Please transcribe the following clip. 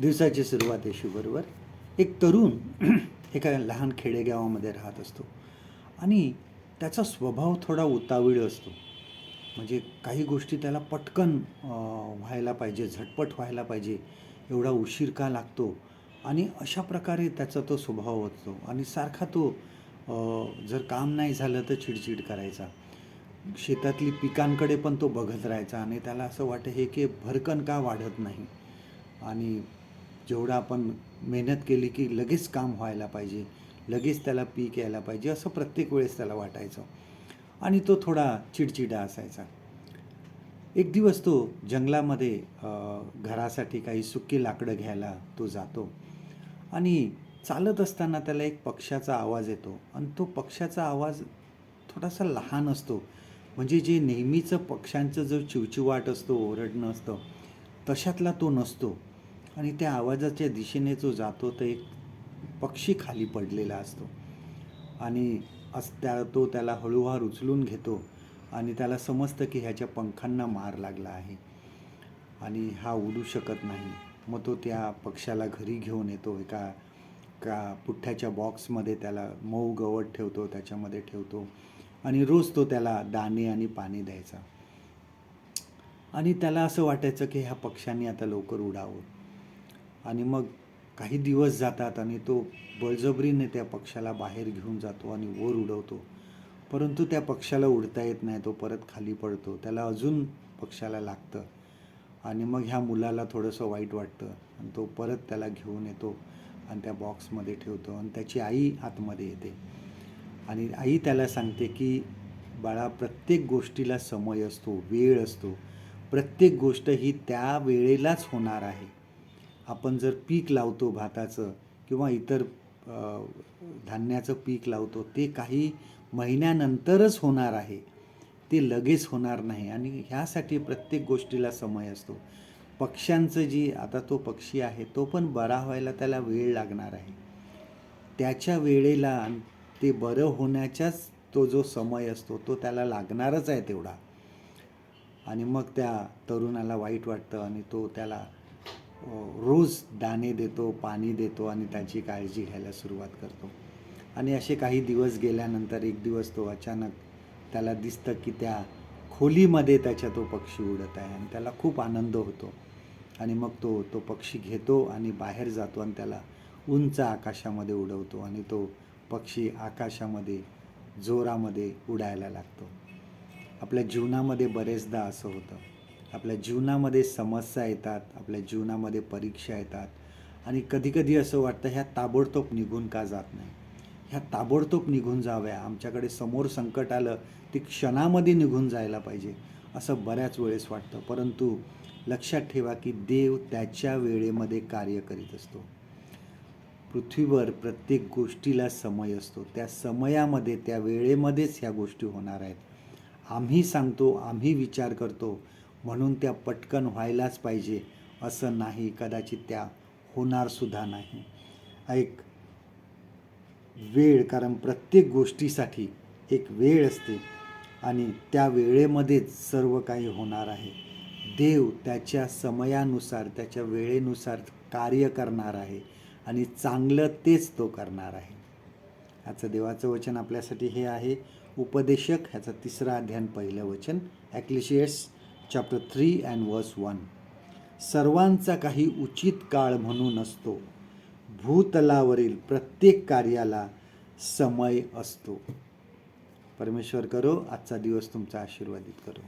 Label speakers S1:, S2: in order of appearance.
S1: दिवसाची सुरुवात येशूबरोबर एक तरुण एका लहान खेडेगावामध्ये राहत असतो आणि त्याचा स्वभाव थोडा उतावीळ असतो. म्हणजे काही गोष्टी त्याला पटकन व्हायला पाहिजे झटपट व्हायला पाहिजे एवढा उशीर का लागतो? आणि अशा प्रकारे त्याचा तो स्वभाव असतो आणि सारखा तो जर काम नाही झालं तर चिडचिड करायचा. शेतातली पिकांकडे पण तो बघत राहायचा आणि त्याला असं वाटतं हे की भरकन का वाढत नाही? आणि जेवढं आपण मेहनत केली की लगेच काम व्हायला पाहिजे लगेच त्याला पीक यायला पाहिजे असं प्रत्येक वेळेस त्याला वाटायचं. आणि तो थोडा चिडचिडा असायचा. एक दिवस तो जंगलामध्ये घरासाठी काही सुकी लाकडं घ्यायला तो जातो. आणि चालत असताना त्याला एक पक्षाचा आवाज येतो. आणि तो पक्षाचा आवाज थोडासा लहान असतो. म्हणजे जे नेहमीचं पक्ष्यांचं जो चिवचिवाट असतो ओरडणं असतं तशातला तो नसतो. आणि त्या आवाजाच्या दिशेने जो जातो तो एक पक्षी खाली पडलेला असतो. आणि अस त्या तो त्याला हळूवार उचलून घेतो आणि त्याला समजतं की ह्याच्या पंखांना मार लागला आहे. आणि हा उडू शकत नाही. मग तो त्या पक्षाला घरी घेऊन येतो. एका का पुठ्ठ्याच्या बॉक्समध्ये त्याला मऊ गवत ठेवतो त्याच्यामध्ये ठेवतो. आणि रोज तो त्याला दाणे आणि पाणी द्यायचा. आणि त्याला असं वाटायचं की ह्या पक्ष्यांनी आता लवकर उडावं. आणि मग काही दिवस जातात आणि तो बळजबरीने त्या पक्षाला बाहेर घेऊन जातो आणि वर उडवतो. परंतु त्या पक्षाला उडता येत नाही तो परत खाली पडतो. त्याला अजून पक्षाला लागतं. आणि मग ह्या मुलाला थोडंसं वाईट वाटतं आणि तो परत त्याला घेऊन येतो आणि त्या बॉक्समध्ये ठेवतो आणि त्याची आई आतमध्ये येते. आणि आई त्याला सांगते की बाळा प्रत्येक गोष्टीला समय असतो वेळ असतो. प्रत्येक गोष्ट ही त्या वेळेलाच होणार आहे. आपण जर पीक लावतो भाताचं किंवा इतर धान्याचं पीक लावतो ते काही महिन्यानंतरच होणार आहे. ते लगेच होणार नाही आणि ह्यासाठी प्रत्येक गोष्टीला समय असतो. पक्ष्यांचं जी आता तो पक्षी आहे तो पण बरा व्हायला त्याला वेळ लागणार आहे. त्याच्या वेळेला ते बरं होण्याचाच तो जो समय असतो तो त्याला लागणारच आहे तेवढा. आणि मग त्या तरुणाला वाईट वाटतं आणि तो त्याला रोज दाणे देतो पाणी देतो आणि त्याची काळजी घ्यायला सुरुवात करतो. आणि असे काही दिवस गेल्यानंतर एक दिवस तो अचानक त्याला दिसतं की त्या खोलीमध्ये त्याच्या तो पक्षी उडत आहे आणि त्याला खूप आनंद होतो. आणि मग तो तो पक्षी घेतो आणि बाहेर जातो आणि त्याला उंच आकाशामध्ये उडवतो आणि तो पक्षी आकाशामध्ये जोरामध्ये उडायला लागतो. आपल्या जीवनामध्ये बरेचदा असं होतं. आपल्या जीवनामध्ये समस्या येतात आपल्या जीवनामध्ये परीक्षा येतात आणि कधीकधी असं वाटतं ह्या ताबडतोब निघून का जात नाही. ह्या ताबडतोब निघून जाव्या. आमच्याकडे समोर संकट आलं ते क्षणामध्ये निघून जायला पाहिजे असं बऱ्याच वेळेस वाटतं. परंतु लक्षात ठेवा की देव त्याच्या वेळेमध्ये कार्य करीत असतो. पृथ्वीवर प्रत्येक गोष्टीला समय असतो. त्या समयामध्ये त्या वेळेमध्येच ह्या गोष्टी होणार आहेत. आम्ही सांगतो आम्ही विचार करतो म्हणून त्या पटकन व्हायलाच पाहिजे असं नाही कदाचित त्या होणारसुद्धा नाही. एक वेळ कारण प्रत्येक गोष्टीसाठी एक वेळ असते आणि त्या वेळेमध्येच सर्व काही होणार आहे. देव त्याच्या समयानुसार त्याच्या वेळेनुसार कार्य करणार आहे आणि चांगलं तेच तो करणार आहे. ह्याचं देवाचं वचन आपल्यासाठी हे आहे. उपदेशक ह्याचं तिसरा अध्ययन पहिलं वचन. Ecclesiastes chapter three and verse one सर्वांचा काही उचित काळ म्हणून असतो. भूतलावरील प्रत्येक कार्याला समय असतो. परमेश्वर करो आजचा दिवस तुमचा आशीर्वादित करो.